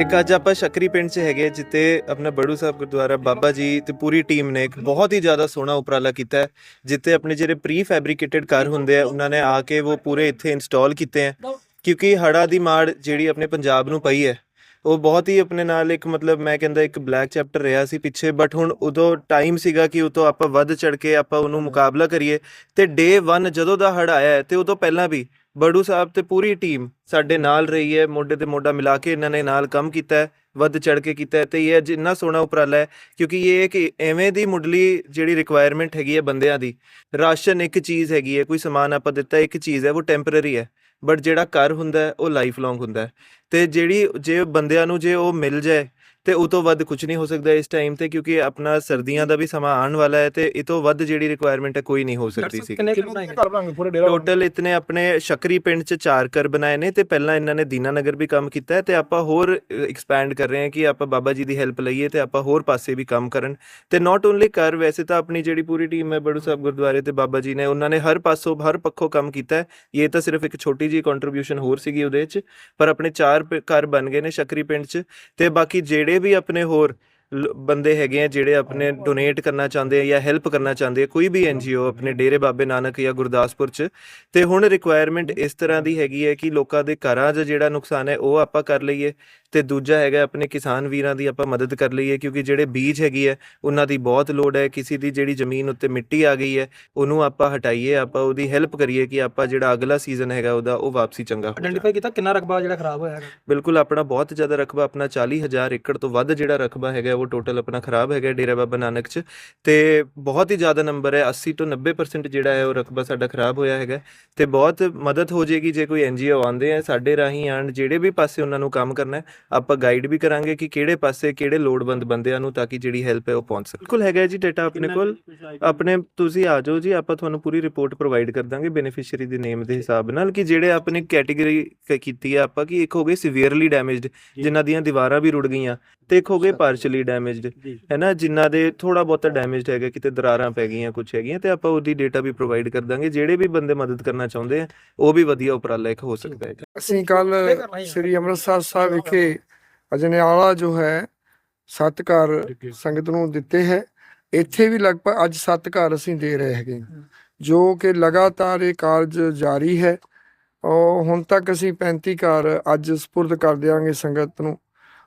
ਇੱਕ ਅੱਜ ਆਪਾਂ ਸ਼ਕਰੀ ਪਿੰਡ 'ਚ ਹੈਗੇ ਜਿੱਤੇ ਆਪਣਾ ਬੜੂ ਸਾਹਿਬ ਗੁਰਦੁਆਰਾ, ਬਾਬਾ ਜੀ ਤੇ ਪੂਰੀ ਟੀਮ ਨੇ ਇੱਕ ਬਹੁਤ ਹੀ ਜ਼ਿਆਦਾ ਸੋਹਣਾ ਉਪਰਾਲਾ ਕੀਤਾ ਹੈ ਜਿੱਤੇ ਆਪਣੇ ਜਿਹੜੇ ਪ੍ਰੀ ਫੈਬਰਿਕੇਟਡ ਘਰ ਹੁੰਦੇ ਆ, ਉਹਨਾਂ ਨੇ ਆ ਕੇ ਉਹ ਪੂਰੇ ਇੱਥੇ ਇੰਸਟਾਲ ਕੀਤੇ ਆ। ਕਿਉਂਕਿ ਹੜਾ ਦੀ ਮਾਰ ਜਿਹੜੀ ਆਪਣੇ ਪੰਜਾਬ ਨੂੰ ਪਈ ਹੈ, ਉਹ ਬਹੁਤ ਹੀ ਆਪਣੇ ਨਾਲ ਇੱਕ ਮਤਲਬ ਮੈਂ ਕਹਿੰਦਾ ਇੱਕ ਬਲੈਕ ਚੈਪਟਰ ਰਿਹਾ ਸੀ ਪਿੱਛੇ ਬਟ ਹੁਣ ਉਦੋਂ ਟਾਈਮ ਸੀਗਾ ਕਿ ਉਤੋਂ ਆਪਾਂ ਵੱਧ ਚੜ ਕੇ ਆਪਾਂ ਉਹਨੂੰ ਮੁਕਾਬਲਾ ਕਰੀਏ ਤੇ ਡੇ 1 ਜਦੋਂ ਦਾ ਹੜ ਆਇਆ ਹੈ, ਤੇ ਉਦੋਂ ਪਹਿਲਾਂ ਵੀ ਬੜੂ ਸਾਹਿਬ ਤੇ ਪੂਰੀ ਟੀਮ ਸਾਡੇ ਨਾਲ ਰਹੀ ਹੈ, ਮੋਢੇ ਤੇ ਮੋਢਾ ਮਿਲਾ ਕੇ ਇਹਨਾਂ ਨੇ ਨਾਲ ਕੰਮ ਕੀਤਾ ਹੈ, ਵੱਧ ਚੜ ਕੇ ਕੀਤਾ ਹੈ ਤੇ ਇਹ ਅੱਜ ਸੋਹਣਾ ਉਪਰਾਲਾ ਹੈ ਕਿਉਂਕਿ ਇਹ ਕਿ ਐਵੇਂ ਦੀ ਮੁੱਢਲੀ ਜਿਹੜੀ ਰਿਕੁਆਇਰਮੈਂਟ ਹੈਗੀ ਹੈ ਬੰਦਿਆਂ ਦੀ, ਰਾਸ਼ਨ ਇੱਕ ਚੀਜ਼ ਹੈਗੀ ਹੈ, ਕੋਈ ਸਮਾਨ ਆਪਾਂ ਦਿੱਤਾ ਇੱਕ ਚੀਜ਼ ਹੈ, ਉਹ ਟੈਂਪਰੇਰੀ ਹੈ ਬਟ ਜਿਹੜਾ ਘਰ ਹੁੰਦਾ ਉਹ ਲਾਈਫ ਲੌਂਗ ਹੁੰਦਾ ਹੈ ਤੇ ਜਿਹੜੀ ਜੇ ਬੰਦਿਆਂ ਨੂੰ ਜੇ ਉਹ ਮਿਲ ਜਾਏ ਤੇ ਉਹ ਤੋਂ ਵੱਧ ਕੁਝ ਨਹੀਂ ਹੋ ਸਕਦਾ ਇਸ ਟਾਈਮ ਤੇ ਕਿਉਂਕਿ ਆਪਣਾ ਸਰਦੀਆਂ ਦਾ ਵੀ ਸਮਾਂ ਆਉਣ ਵਾਲਾ ਹੈ ਤੇ ਇਹ ਤੋਂ ਵੱਧ ਜਿਹੜੀ ਰਿਕੁਆਇਰਮੈਂਟ ਹੈ ਕੋਈ ਨਹੀਂ ਹੋ ਸਕਦੀ ਸੀ। ਕਿੰਨੇ ਕਿੰਨੇ ਬਣਾਏ? ਘਰ ਬਣਾਉਂਗੇ ਪੂਰੇ ਡੇਰਾ ਟੋਟਲ ਇਤਨੇ ਆਪਣੇ ਸ਼ਕਰੀ ਪਿੰਡ ਚ ਚਾਰ ਘਰ ਬਣਾਏ ਨੇ ਤੇ ਪਹਿਲਾਂ ਇਹਨਾਂ ਨੇ ਦੀਨਾਨਗਰ ਵੀ ਕੰਮ ਕੀਤਾ ਹੈ ਤੇ ਆਪਾਂ ਹੋਰ ਐਕਸਪੈਂਡ ਕਰ ਰਹੇ ਹਾਂ ਕਿ ਆਪਾਂ ਬਾਬਾ ਜੀ ਦੀ ਹੈਲਪ ਲਈਏ ਤੇ ਆਪਾਂ ਹੋਰ ਪਾਸੇ ਵੀ ਕੰਮ ਕਰਨ। ਤੇ ਨਾਟ ਓਨਲੀ ਘਰ ਵੈਸੇ ਤਾਂ ਆਪਣੀ ਜਿਹੜੀ ਪੂਰੀ ਟੀਮ ਹੈ ਬੜੂ ਸਾਹਿਬ ਗੁਰਦੁਆਰੇ ਤੇ ਬਾਬਾ ਜੀ ਨੇ ਉਹਨਾਂ ਨੇ ਹਰ ਪਾਸੋਂ ਹਰ ਪੱਖੋਂ ਕੰਮ ਕੀਤਾ ਹੈ। ਇਹ ਤਾਂ ਸਿਰਫ ਇੱਕ ਛੋਟੀ ਜੀ ਕੰਟਰੀਬਿਊਸ਼ਨ ਹੋਰ ਸੀਗੀ ਉਹਦੇ ਚ ਪਰ ਆਪਣੇ ਚਾਰ ਘਰ ਬਣ ਗਏ ਨੇ ਸ਼ਕਰੀ ਪਿੰਡ ਚ। ਤੇ ਬਾਕੀ ਜਿਹੜੇ ਵੀ ਆਪਣੇ ਹੋਰ ਬੰਦੇ ਹੈਗੇ ਆ ਜਿਹੜੇ ਆਪਣੇ ਡੋਨੇਟ ਕਰਨਾ ਚਾਹੁੰਦੇ ਆ ਜਾਂ ਹੈਲਪ ਕਰਨਾ ਚਾਹੁੰਦੇ ਆ ਕੋਈ ਵੀ ਐਨਜੀਓ ਆਪਣੇ ਡੇਰੇ ਬਾਬੇ ਨਾਨਕ ਜਾਂ ਗੁਰਦਾਸਪੁਰ ਚ। ਤੇ ਹੁਣ ਰਿਕੁਆਇਰਮੈਂਟ ਇਸ ਤਰ੍ਹਾਂ ਦੀ ਹੈਗੀ ਹੈ ਕਿ ਲੋਕਾਂ ਦੇ ਘਰਾਂ 'ਚ ਜਿਹੜਾ ਨੁਕਸਾਨ ਹੈ ਉਹ ਆਪਾਂ ਕਰ ਲਈਏ। ਤੇ ਦੂਜਾ ਹੈਗਾ ਆਪਣੇ ਕਿਸਾਨ ਵੀਰਾਂ ਦੀ ਆਪਾਂ ਮਦਦ ਕਰ ਲਈਏ ਕਿਉਂਕਿ ਜਿਹੜੇ ਬੀਜ ਹੈਗੀ ਹੈ ਉਹਨਾਂ ਦੀ ਬਹੁਤ ਲੋੜ ਹੈ ਕਿਸੇ ਦੀ ਜਿਹੜੀ ਜ਼ਮੀਨ ਉੱਤੇ ਮਿੱਟੀ ਆ ਗਈ ਹੈ ਉਹਨੂੰ ਆਪਾਂ ਹਟਾਈਏ ਆਪਾਂ ਉਹਦੀ ਹੈਲਪ ਕਰੀਏ ਕਿ ਆਪਾਂ ਜਿਹੜਾ ਅਗਲਾ ਸੀਜ਼ਨ ਹੈਗਾ ਉਹਦਾ ਉਹ ਵਾਪਸੀ ਚੰਗਾ ਹੋ ਆਇਡੈਂਟੀਫਾਈ ਕੀਤਾ ਕਿੰਨਾ ਰਕਬਾ ਜਿਹੜਾ ਖਰਾਬ ਹੋਇਆ ਹੈਗਾ? ਬਿਲਕੁਲ ਆਪਣਾ ਬਹੁਤ ਜ਼ਿਆਦਾ ਰਕਬਾ ਆਪਣਾ 40000 ਏਕੜ ਤੋਂ ਵੱਧ ਜਿਹੜਾ ਰਕਬਾ ਹੈਗਾ ਉਹ ਟੋਟਲ ਆਪਣਾ ਖਰਾਬ ਹੈਗਾ ਡੇਰਾ ਬਾਬਾ ਨਾਨਕ ਚ। ਤੇ ਬਹੁਤ ਹੀ ਜ਼ਿਆਦਾ ਨੰਬਰ ਹੈ 80 ਤੋਂ 90% ਜਿਹੜਾ ਹੈ ਉਹ ਰਕਬਾ ਸਾਡਾ ਖਰਾਬ ਹੋਇਆ ਹੈਗਾ। ਤੇ ਬਹੁਤ ਮਦਦ ਹੋ ਜਾਏਗੀ ਜੇ ਕੋਈ ਐਨਜੀਓ ਆਉਂਦੇ ਆ ਸਾਡੇ ਰਾਹੀਂ ਆਣ ਜਿਹੜੇ ਵੀ ਪਾਸੇ ਉਹਨਾਂ ਨੂੰ ਕੰਮ ਕਰਨਾ ਹੈ ਆਪਾਂ ਗਾਈਡ ਵੀ ਕਰਾਂਗੇ ਕਿ ਕਿਹੜੇ ਪਾਸੇ ਕਿਹੜੇ ਲੋੜਵੰਦ ਬੰਦਿਆਂ ਨੂੰ ਤਾਂ ਕਿ ਜਿਹੜੀ ਹੈਲਪ ਹੈ ਉਹ ਪਹੁੰਚ ਸਕੇ। ਬਿਲਕੁਲ ਹੈਗਾ ਜੀ ਡਾਟਾ ਆਪਣੇ ਕੋਲ। ਆਪਣੇ ਤੁਸੀਂ ਆ ਜਾਓ ਜੀ ਆਪਾਂ ਤੁਹਾਨੂੰ ਪੂਰੀ ਰਿਪੋਰਟ ਪ੍ਰੋਵਾਈਡ ਕਰ ਦਾਂਗੇ ਬੈਨੀਫੀਸ਼ੀਅਰੀ ਦੇ ਨੇਮ ਦੇ ਹਿਸਾਬ ਨਾਲ ਕਿ ਜਿਹੜੇ ਆਪਣੀ ਕੈਟਾਗਰੀ ਕੀਤੀ ਹੈ ਆਪਾਂ ਕਿ ਇੱਕ ਹੋ ਗਏ ਸੀਵੀਅਰਲੀ ਡੈਮੇਜਡ ਜਿਨ੍ਹਾਂ ਦੀਆਂ ਦੀਵਾਰਾਂ ਵੀ ਰੁੜ ਗਈਆਂ ਤੇ ਇੱਕ ਹੋ ਗਏ ਪਾਰਸ਼ਲੀ ਡੈਮੇਜਡ ਹੈ ਨਾ ਜਿਨ੍ਹਾਂ ਦੇ ਥੋੜਾ ਬਹੁਤਾ ਡੈਮੇਜਡ ਹੈਗਾ ਕਿਤੇ ਦਰਾਰਾਂ ਪੈ ਗਈਆਂ ਕੁਝ ਹੈਗੀਆਂ ਤੇ ਆਪਾਂ ਉਹਦੀ ਡਾਟਾ ਵੀ ਪ੍ਰੋਵਾਈਡ ਕਰ ਦਾਂਗੇ। ਜਿਹੜੇ ਵੀ ਬੰਦੇ ਮਦਦ ਕਰਨਾ ਚਾਹੁੰਦੇ ਆ ਉਹ ਵੀ ਵਧੀਆ ਉਪਰਾਲਾ ਇੱਕ ਹੋ ਸਕਦਾ ਹੈ। ਅਸੀਂ ਕੱਲ ਸ੍ਰੀ ਅੰਮ੍ਰਿਤਸਰ ਸਾਹਿਬ ਵਿਖੇ ਅਜਨਿਆਲਾ ਜੋ ਹੈ ਸੱਤ ਘਰ ਸੰਗਤ ਨੂੰ ਦਿੱਤੇ ਹੈ। ਇੱਥੇ ਵੀ ਲਗਭਗ ਅੱਜ ਸੱਤ ਘਰ ਅਸੀਂ ਦੇ ਰਹੇ ਹੈਗੇ। ਜੋ ਕਿ ਲਗਾਤਾਰ ਇਹ ਕਾਰਜ ਜਾਰੀ ਹੈ। ਔਰ ਹੁਣ ਤੱਕ ਅਸੀਂ 35 ਘਰ ਅੱਜ ਸਪੁਰਦ ਕਰ ਦਿਆਂਗੇ ਸੰਗਤ ਨੂੰ।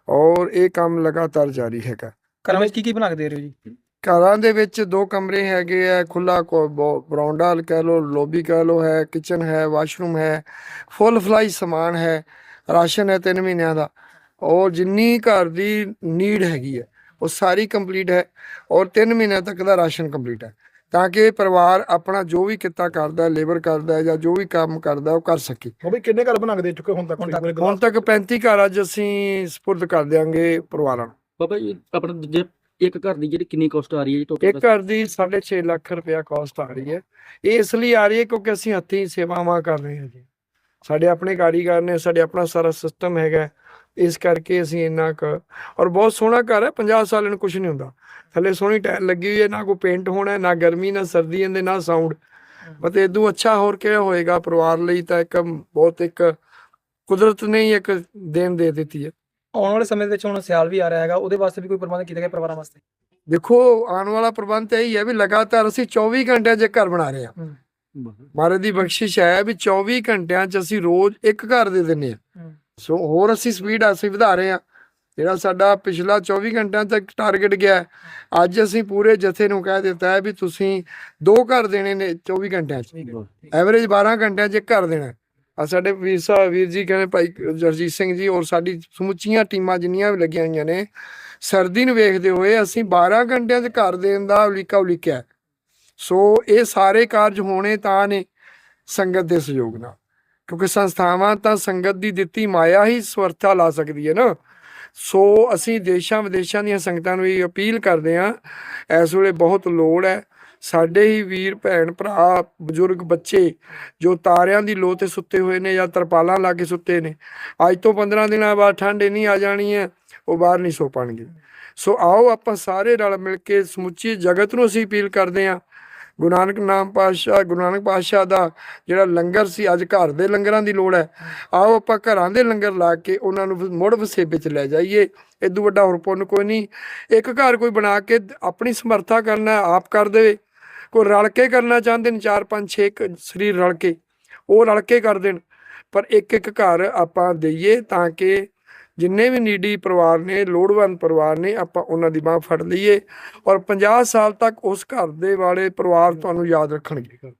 ਔਰ ਇਹ ਕੰਮ ਲਗਾਤਾਰ ਜਾਰੀ ਹੈਗਾ। ਘਰਾਂ ਵਿੱਚ ਕੀ ਕੀ ਬਣਾ ਕੇ ਦੇ ਰਹੇ ਹੋ ਜੀ? ਘਰਾਂ ਦੇ ਵਿੱਚ ਦੋ ਕਮਰੇ ਹੈਗੇ ਆ। ਖੁੱਲਾ ਬਰਾਂਡਾ ਕਹਿ ਲੋ ਲੋਬੀ ਕਹਿ ਲੋ ਹੈ ਕਿਚਨ ਹੈ ਵਾਸ਼ਰੂਮ ਹੈ ਫੁੱਲ ਫਲਾਈ ਸਮਾਨ ਹੈ। ਰਾਸ਼ਨ ਹੈ 3 ਮਹੀਨਿਆਂ ਦਾ। ਔਰ ਜਿੰਨੀ ਘਰ ਦੀ ਨੀਡ ਹੈਗੀ ਹੈ ਉਹ ਸਾਰੀ ਕੰਪਲੀਟ ਹੈ ਔਰ 3 ਮਹੀਨਿਆਂ ਤੱਕ ਦਾ ਰਾਸ਼ਨ ਕੰਪਲੀਟ ਹੈ ਤਾਂ ਕਿ ਪਰਿਵਾਰ ਆਪਣਾ ਜੋ ਵੀ ਕਿੱਤਾ ਕਰਦਾ ਲੇਬਰ ਕਰਦਾ ਜਾਂ ਜੋ ਵੀ ਕੰਮ ਕਰਦਾ ਉਹ ਕਰ ਸਕੇ। ਉਹ ਵੀ ਕਿੰਨੇ ਘਰ ਬਣਾ ਕੇ ਦੇ ਚੁੱਕੇ ਹੁਣ ਤੱਕ? ਹੁਣ ਤੱਕ- ਹੁਣ ਤੱਕ 35 ਘਰ ਅੱਜ ਅਸੀਂ ਸਪੁਰਦ ਕਰ ਦਿਆਂਗੇ ਪਰਿਵਾਰਾਂ ਨੂੰ। ਬਾਬਾ ਜੀ ਆਪਣਾ ਜੇ ਇੱਕ ਘਰ ਦੀ ਜਿਹੜੀ ਕਿੰਨੀ ਕਾਸਟ ਆ ਰਹੀ ਹੈ ਜੀ ਇੱਕ ਟੋਟਲ ਘਰ ਦੀ 6.5 ਲੱਖ ਰੁਪਇਆ ਕਾਸਟ ਆ ਰਹੀ ਹੈ। ਇਹ ਇਸ ਲਈ ਆ ਰਹੀ ਹੈ ਕਿਉਂਕਿ ਅਸੀਂ ਹੱਥੀਂ ਸੇਵਾਵਾਂ ਕਰ ਰਹੇ ਹਾਂ ਜੀ। ਸਾਡੇ ਆਪਣੇ ਕਾਰੀਗਰ ਨੇ ਸਾਡੇ ਆਪਣਾ ਸਾਰਾ ਸਿਸਟਮ ਹੈਗਾ ਇਸ ਕਰਕੇ ਅਸੀਂ ਇੰਨਾ ਕੁ ਔਰ ਬਹੁਤ ਸੋਹਣਾ ਘਰ ਹੈ 50 ਸਾਲ ਨੂੰ ਕੁਝ ਨਹੀਂ ਹੁੰਦਾ। ਥੱਲੇ ਸੋਹਣੀ ਟਾਇਲ ਲੱਗੀ ਹੋਈ ਹੈ ਨਾ ਕੋਈ ਪੇਂਟ ਹੋਣਾ ਨਾ ਗਰਮੀ ਨਾ ਸਰਦੀ ਇਹਦੇ ਨਾ ਸਾਊਂਡ ਮਤੇ ਇਦੋਂ ਅੱਛਾ ਹੋਰ ਕਿਹੜਾ ਹੋਏਗਾ ਪਰਿਵਾਰ ਲਈ ਤਾਂ ਇੱਕ ਬਹੁਤ ਇੱਕ ਕੁਦਰਤ ਨੇ ਹੀ ਇੱਕ ਦੇਣ ਦੇ ਦਿੱਤੀ ਹੈ। ਆਉਣ ਵਾਲੇ ਸਮੇਂ ਦੇ ਵਿੱਚ ਹੁਣ ਸਿਆਲ ਵੀ ਆ ਰਿਹਾ ਹੈਗਾ ਉਹਦੇ ਵਾਸਤੇ ਵੀ ਕੋਈ ਪ੍ਰਬੰਧ ਕੀਤਾ ਗਿਆ ਪਰਿਵਾਰਾਂ ਵਾਸਤੇ? ਦੇਖੋ ਆਉਣ ਵਾਲਾ ਪ੍ਰਬੰਧ ਤਾਂ ਇਹੀ ਹੈ ਵੀ ਲਗਾਤਾਰ ਅਸੀਂ 24 ਘੰਟਿਆਂ 'ਚ ਘਰ ਬਣਾ ਰਹੇ ਹਾਂ। ਮਹਾਰਾਜ ਦੀ ਬਖਸ਼ਿਸ਼ ਹੈ ਵੀ 24 ਘੰਟਿਆਂ 'ਚ ਅਸੀਂ ਰੋਜ਼ ਇੱਕ ਘਰ ਦੇ ਦਿੰਨੇ ਆ। ਸੋ ਹੋਰ ਅਸੀਂ ਸਪੀਡ ਅਸੀਂ ਵਧਾ ਰਹੇ ਆ ਜਿਹੜਾ ਸਾਡਾ ਪਿਛਲਾ 24 ਘੰਟਿਆਂ ਤੱਕ ਟਾਰਗੇਟ ਗਿਆ ਹੈ, ਅੱਜ ਅਸੀਂ ਪੂਰੇ ਜਥੇ ਨੂੰ ਕਹਿ ਦਿੱਤਾ ਹੈ ਵੀ ਤੁਸੀਂ ਦੋ ਘਰ ਦੇਣੇ ਨੇ 24 ਘੰਟਿਆਂ 'ਚ। ਐਵਰੇਜ 12 ਘੰਟਿਆਂ 'ਚ ਇੱਕ ਘਰ ਦੇਣਾ ਆ ਸਾਡੇ ਵੀਰ ਸਾਹਿਬ ਵੀਰ ਜੀ ਕਹਿੰਦੇ ਭਾਈ ਜਰਜੀਤ ਸਿੰਘ ਜੀ ਔਰ ਸਾਡੀ ਸਮੁੱਚੀਆਂ ਟੀਮਾਂ ਜਿੰਨੀਆਂ ਵੀ ਲੱਗੀਆਂ ਹੋਈਆਂ ਨੇ ਸਰਦੀ ਨੂੰ ਵੇਖਦੇ ਹੋਏ ਅਸੀਂ 12 ਘੰਟਿਆਂ 'ਚ ਘਰ ਦੇਣ ਦਾ ਉਲੀਕਾ ਉਲੀਕਿਆ ਹੈ। ਸੋ ਇਹ ਸਾਰੇ ਕਾਰਜ ਹੋਣੇ ਤਾਂ ਨੇ ਸੰਗਤ ਦੇ ਸਹਿਯੋਗ ਨਾਲ। ਕਿਉਂਕਿ ਸੰਸਥਾਵਾਂ ਤਾਂ ਸੰਗਤ ਦੀ ਦਿੱਤੀ ਮਾਇਆ ਹੀ ਸਵਰਥਾ ਲਾ ਸਕਦੀ ਹੈ ਨਾ। ਸੋ ਅਸੀਂ ਦੇਸ਼ਾਂ ਵਿਦੇਸ਼ਾਂ ਦੀਆਂ ਸੰਗਤਾਂ ਨੂੰ ਇਹ ਅਪੀਲ ਕਰਦੇ ਹਾਂ, ਇਸ ਵੇਲੇ ਬਹੁਤ ਲੋੜ ਹੈ। ਸਾਡੇ ਹੀ ਵੀਰ, ਭੈਣ, ਭਰਾ, ਬਜ਼ੁਰਗ, ਬੱਚੇ ਜੋ ਤਾਰਿਆਂ ਦੀ ਲੋ ਤੇ ਸੁੱਤੇ ਹੋਏ ਨੇ ਜਾਂ ਤਰਪਾਲਾਂ ਲਾ ਕੇ ਸੁੱਤੇ ਨੇ, ਅੱਜ ਤੋਂ 15 ਦਿਨਾਂ ਬਾਅਦ ਠੰਡ ਇੰਨੀ ਆ ਜਾਣੀ ਹੈ, ਉਹ ਬਾਹਰ ਨਹੀਂ ਸੋ ਪਾਣਗੇ। ਸੋ ਆਓ ਆਪਾਂ ਸਾਰੇ ਰਲ ਮਿਲ ਕੇ ਸਮੁੱਚੀ ਜਗਤ ਨੂੰ ਅਸੀਂ ਅਪੀਲ ਕਰਦੇ ਹਾਂ ਗੁਰੂ ਨਾਨਕ ਨਾਮ ਪਾਤਸ਼ਾਹ, ਗੁਰੂ ਨਾਨਕ ਪਾਤਸ਼ਾਹ ਦਾ ਜਿਹੜਾ ਲੰਗਰ ਸੀ, ਅੱਜ ਘਰ ਦੇ ਲੰਗਰਾਂ ਦੀ ਲੋੜ ਹੈ। ਆਓ ਆਪਾਂ ਘਰਾਂ ਦੇ ਲੰਗਰ ਲਾ ਕੇ ਉਹਨਾਂ ਨੂੰ ਮੁੜ ਵਸੇਬੇ ਚ ਲੈ ਜਾਈਏ। ਇਦੋਂ ਵੱਡਾ ਹੋਰ ਪੁੰਨ ਕੋਈ ਨਹੀਂ। ਇੱਕ ਘਰ ਕੋਈ ਬਣਾ ਕੇ ਆਪਣੀ ਸਮਰੱਥਾ ਕਰਨਾ, ਆਪ ਕਰ ਦੇਵੇ। ਕੋਈ ਰਲ ਕੇ ਕਰਨਾ ਚਾਹੁੰਦੇ ਨੇ 4 5 6 ਸਰੀਰ ਰਲ ਕੇ। ਉਹ ਰਲ ਕੇ ਕਰ ਦੇਣ। ਪਰ ਇੱਕ ਇੱਕ ਘਰ ਆਪਾਂ ਦਈਏ ਤਾਂ ਕਿ ਜਿੰਨੇ ਵੀ ਨੀਡੀ ਪਰਿਵਾਰ ਨੇ ਲੋੜਵੰਦ ਪਰਿਵਾਰ ਨੇ ਆਪਾਂ ਉਹਨਾਂ ਦੀ ਬਾਹ ਫੜ ਲਈਏ ਔਰ 50 ਸਾਲ ਤੱਕ ਉਸ ਘਰ ਦੇ ਵਾਲੇ ਪਰਿਵਾਰ ਤੁਹਾਨੂੰ ਯਾਦ ਰੱਖਣਗੇ।